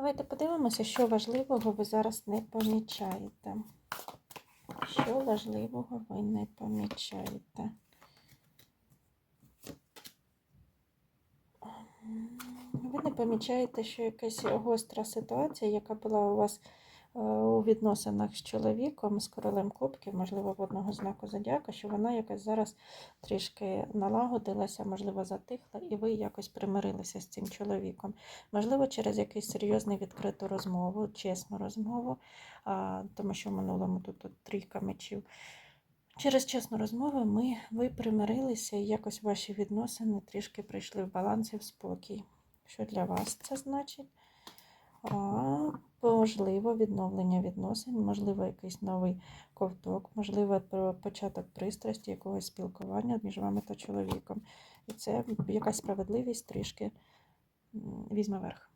Давайте подивимося, що важливого ви зараз не помічаєте. Що важливого ви не помічаєте? Ви не помічаєте, що якась гостра ситуація, яка була у вас у відносинах з чоловіком, з королем кубків, можливо, в одного знаку зодіака, що вона якась зараз трішки налагодилася, можливо, затихла, і ви якось примирилися з цим чоловіком. Можливо, через якийсь серйозний відкриту розмову, чесну розмову, тому що в минулому тут, тут трійка мечів. Через чесну розмову ми, ви примирилися і якось ваші відносини трішки прийшли в баланс і в спокій. Що для вас це значить? Можливо, відновлення відносин, можливо, якийсь новий ковток, можливо, початок пристрасті, якогось спілкування між вами та чоловіком. І це якась справедливість трішки візьме верх.